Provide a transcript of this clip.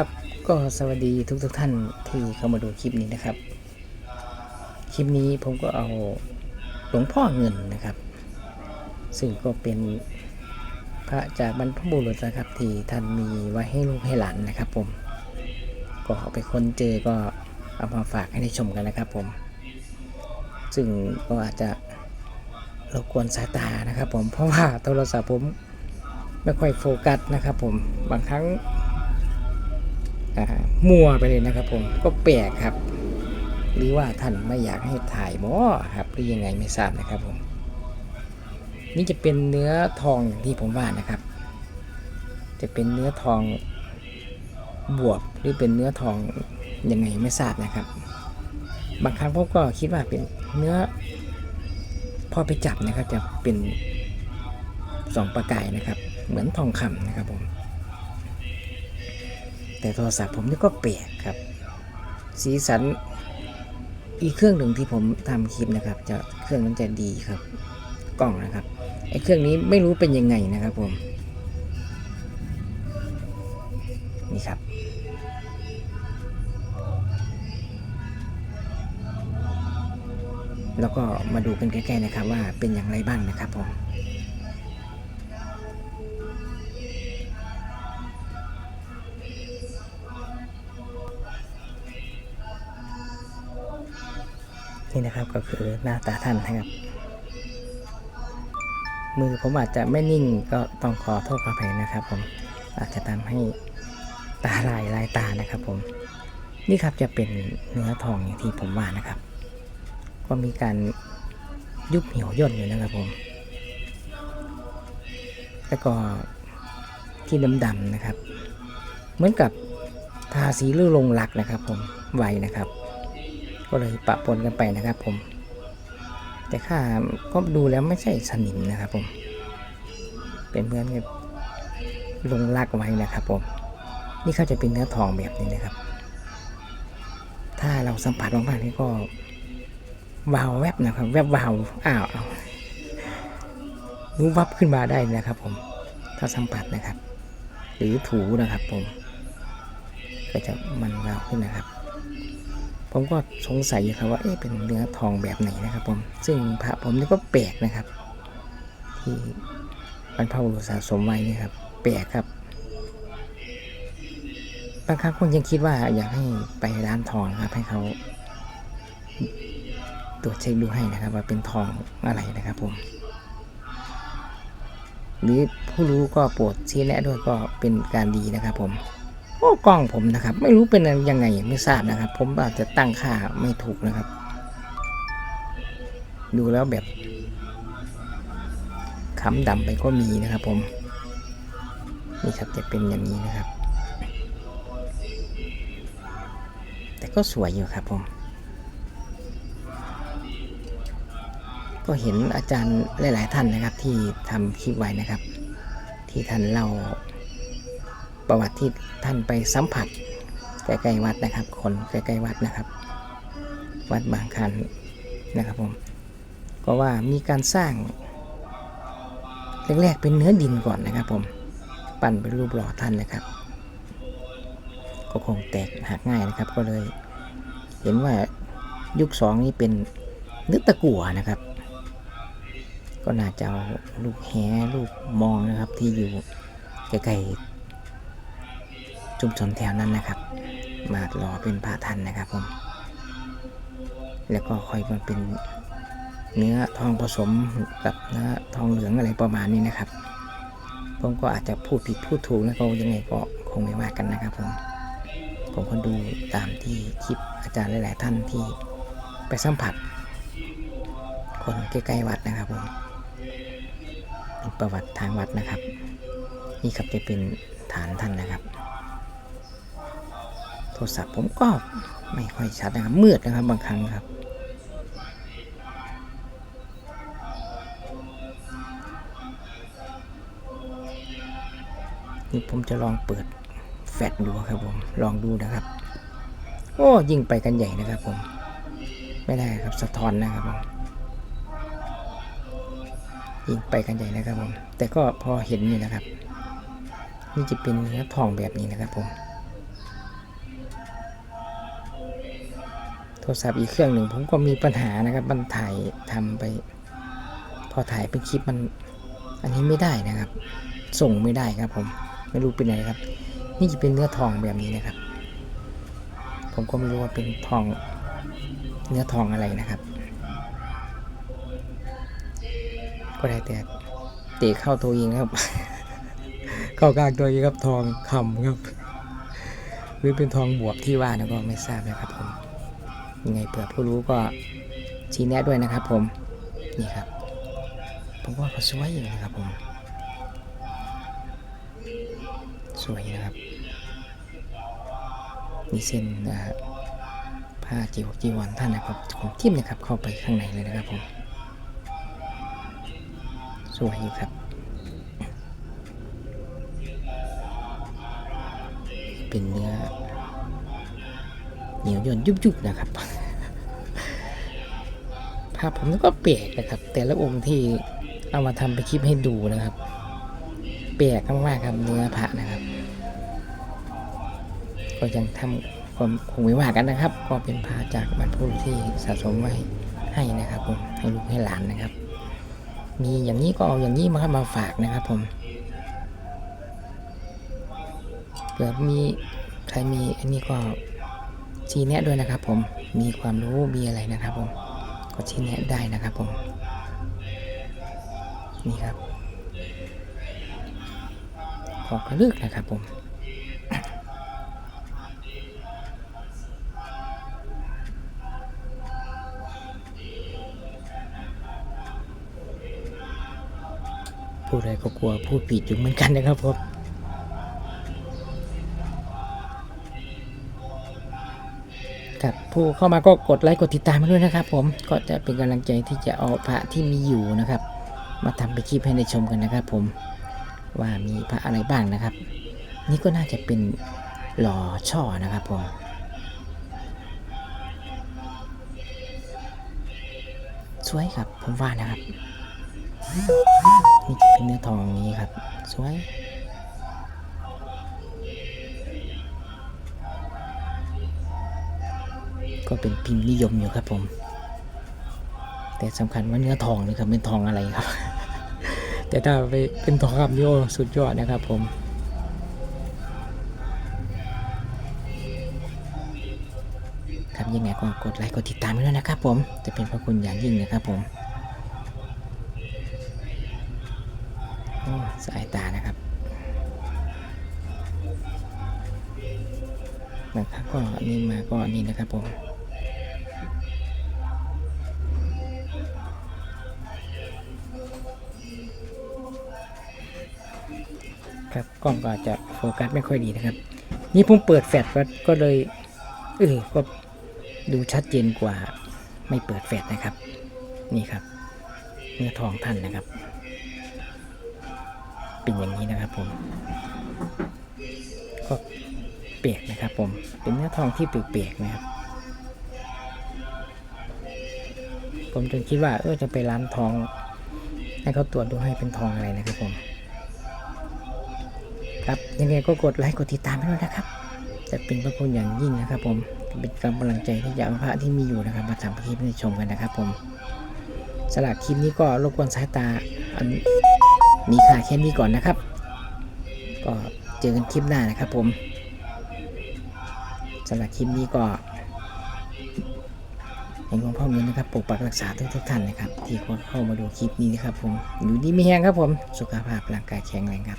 ครับก็สวัสดีทุกๆท่านที่เข้ามาดูคลิปนี้นะครับ คลิปนี้ผมก็เอาหลวงพ่อเงินนะครับ ซึ่งก็เป็นพระจากบรรพบุรุษนะครับที่ท่านมีไว้ให้ลูกให้หลานนะครับ ผม ก็เอาไปค้นเจอก็เอามาฝากให้ได้ชมกันนะครับ ผม ซึ่งก็อาจจะรบกวนสายตานะครับ ผมเพราะว่าโทรศัพท์ผมไม่ค่อยโฟกัสนะครับ ผมบางครั้ง มัวไปเลยนะครับผมก็แปลกครับ หรือว่าท่านไม่อยากให้ถ่ายมอครับหรือยังไงไม่ทราบนะครับผม นี่จะเป็นเนื้อทองอย่างที่ผมว่านะครับ จะเป็นเนื้อทองบวบหรือเป็นเนื้อทองยังไงไม่ทราบนะครับ บางครั้งผมก็คิดว่าเป็นเนื้อพอไปจับนะครับจะเป็นสองประกายนะครับ เหมือนทองคำนะครับผม แต่โทรศัพท์ผมนี่ก็แปลกครับ สีสันอีกเครื่องหนึ่งที่ผมทำคลิปนะครับ จะเครื่องนั้นจะดีครับ กล้องนะครับไอ้เครื่องนี้ไม่รู้เป็นยังไงนะครับผมนี่ครับแล้วก็มาดูกันใกล้ๆนะครับว่าเป็นอย่างไรบ้างนะครับผม นี่นะครับก็คือหน้าตาท่านนะครับ มือผมอาจจะไม่นิ่งก็ต้องขอโทษขออภัยนะครับ ผมอาจจะทำให้ตาลายลายตานะครับ ผม นี่ครับจะเป็นเนื้อทองอย่างที่ผมว่านะครับ ก็มีการยุบเหี่ยวย่นอยู่นะครับผม แล้วก็ที่ดำๆนะครับ เหมือนกับทาสีลื่อลงหลักนะครับ ผมไวนะครับ ก็เลยปะปนกันไปนะครับผม แต่ข้าก็ดูแล้วไม่ใช่สนิมนะครับผม เป็นเพื่อนกับลงลักไว้นะครับผม นี่เขาจะเป็นเนื้อทองแบบนี้นะครับ ถ้าเราสัมผัสมากๆนี่ก็วาวแวบนะครับ แวบวาวอ้าวเอารู้วับขึ้นมาได้นะครับ ผม ถ้าสัมผัสนะครับ หรือถูนะครับผม ก็จะมันวาวขึ้นนะครับ ผมก็สงสัยอยู่ครับว่าเอ๊ะเป็นเนื้อทองแบบไหนนะครับผม ซึ่งพระผมนี่ก็แปลกนะครับ ที่บรรพบุรุษสะสมไว้นี่ครับ แปลกครับบางครั้งคนยังคิดว่าอยากให้ไปร้านทองครับ ให้เขาตรวจเช็คดูให้นะครับ ว่าเป็นทองอะไรนะครับผมหรือผู้รู้ก็โปรดชี้แนะด้วยก็เป็นการดีนะครับผม อ้กล้องผมนะครับ ไม่รู้เป็นยังไงไม่ทราบนะครับ ผมอาจจะตั้งค่าไม่ถูกนะครับ ดูแล้วแบบค้ำดำไปก็มีนะครับ ผมนี่ครับจะเป็นอย่างนี้นะครับ แต่ก็สวยอยู่ครับผมก็เห็นอาจารย์หลาย ๆ ท่านนะครับที่ทำคลิปไว้นะครับ ที่ท่านเล่า ประวัติที่ท่านไปสัมผัสใกล้ๆวัดนะครับ คนใกล้ๆวัดนะครับ วัดบางคันนะครับผมก็ว่ามีการสร้างแรกๆเป็นเนื้อดินก่อนนะครับผมปั้นเป็นรูปหล่อท่านนะครับ ก็คงแตกหักง่ายนะครับ ก็เลย เห็นว่ายุคสองนี้เป็นเนื้อตะกั่วนะครับ ก็น่าจะเอาลูกแหลูกมองนะครับที่อยู่ใกล้ๆ ชุมชนแถวนั้นนะครับ มารอเป็นพระทันนะครับผม แล้วก็ค่อยมาเป็นเนื้อทองผสมกับเนื้อทองเหลืองอะไรประมาณนี้นะครับ ผมก็อาจจะพูดผิดพูดถูกนะก็ยังไงก็คงไม่ว่ากันนะครับผม ผมก็ดูตามที่คลิปอาจารย์หลาย ๆ ท่านที่ไปสัมผัส คนใกล้ๆวัดนะครับผมเป็นประวัติทางวัดนะครับ นี่ครับจะเป็นฐานท่านนะครับ โทรศัพท์ผมก็ไม่ค่อยชัดนะครับมืดนะครับบางครั้งครับ นี่ผมจะลองเปิดแฟลชดูครับผมลองดูนะครับ โอ้ยิงไปกันใหญ่นะครับผม ไม่ได้ครับสะท้อนนะครับผมยิงไปกันใหญ่นะครับผมแต่ก็พอเห็นอยู่นะครับ นี่จะเป็นเนื้อทองแบบนี้นะครับผม โทรศัพท์อีกเครื่องหนึ่งผมก็มีปัญหานะครับ มันถ่ายทำไป พอถ่ายเป็นคลิปมัน อันนี้ไม่ได้นะครับ ส่งไม่ได้ครับ ผมไม่รู้เป็นอะไรครับ นี่จะเป็นเนื้อทองแบบนี้นะครับ ผมก็ไม่รู้ว่าเป็นทองเนื้อทองอะไรนะครับ ก็ได้แต่เตะเข้าตัวเองครับ เข้ากลางตัวเองครับทองคำครับ หรือเป็นทองบวกที่ว่านะก็ไม่ทราบนะครับผม ยังไงเผื่อผู้รู้ก็ชี้แนะด้วยนะครับ ผมนี่ครับผมว่าเขาสวยอยู่นะครับผมสวยนะครับมีเส้นอ่าผ้าจีวจีวรท่านนะครับผมจิ้มนะครับเข้าไปข้างในเลยนะครับผมสวยอยู่ครับ เป็นเนื้อเหนียวย่นยุบๆนะครับ ภาพผมก็แปลกนะครับ แต่ละองค์ที่เอามาทำไปนคลิปให้ดูนะครับแปลกมากๆครับเนื้อพระนะครับ ก็ยังทำความคงไม่ว่ากันนะครับ ก็เป็นพระจากบรรพุรุษที่สะสมไว้ให้นะครับผมให้ลูกให้หลานนะครับ มีอย่างนี้ก็เอาอย่างนี้มาครับมาฝากนะครับ ผมเผื่อมีใครมีอันนี้ก็ชี้แนะด้วยนะครับ ผมมีความรู้มีอะไรนะครับผม ก็ชี้แนะได้นะครับผม นี่ครับ ขอกระลึกนะครับผมพูดอะไรก็กลัวพูดผิดอยู่เหมือนกันนะครับผม ครับผู้เข้ามาก็กดไลค์กดติดตามมาด้วยนะครับ ผมก็จะเป็นกำลังใจที่จะเอาพระที่มีอยู่นะครับ มาทำไปนคลิปให้ได้ชมกันนะครับ ผมว่ามีพระอะไรบ้างนะครับ นี่ก็น่าจะเป็นหล่อช่อนะครับผมสวยครับผมว่านะครับนี่จะเป็นเนื้อทองนี้ครับ สวย ก็เป็นพิมพ์นิยมอยู่ครับผม แต่สำคัญว่าเนื้อทองนี่ครับเป็นทองอะไรครับ แต่ถ้าไปเป็นทองคำโยสุดยอดนะครับผมครับยังไงก็กดไลค์กดติดตามไว้ด้วยนะครับผมจะเป็นพระคุณอย่างยิ่งนะครับผมสายตานะครับนะครับก็อันนี่มาก็อันนี้นะครับผม ครับกล้องก็อาจจะโฟกัสไม่ค่อยดีนะครับ นี่ผมเปิดแฟลชก็เลยเออก็ดูชัดเจนกว่าไม่เปิดแฟลชนะครับ นี่ครับเนื้อทองท่านนะครับ เป็นอย่างนี้นะครับผมก็เปียกนะครับผมเป็นเนื้อทองที่เปียกๆนะครับ ผมจนคิดว่าเออจะไปร้านทองให้เขาตรวจดูให้เป็นทองอะไรนะครับผม ครับยังไงก็กดไลค์กดติดตามให้ด้วยนะครับ จะเป็นพระคุณอย่างยิ่งนะครับ ผมเป็นกำลังใจที่จะเอาพระที่มีอยู่นะครับ มาทำคลิปให้ชมกันนะครับ ผมสลับคลิปนี้ก็รบกวนสายตาอันมีค่าแค่นี้ก่อนนะครับ ก็เจอกันคลิปหน้านะครับ ผมสำหรับคลิปนี้ก็ให้หลวงพ่อเงินนะครับปกปักรักษาทุกทุกท่านนะครับ ที่เข้ามาดูคลิปนี้นะครับ ผมอยู่ดีไม่แห้งครับผม สุขภาพร่างกายแข็งแรงครับ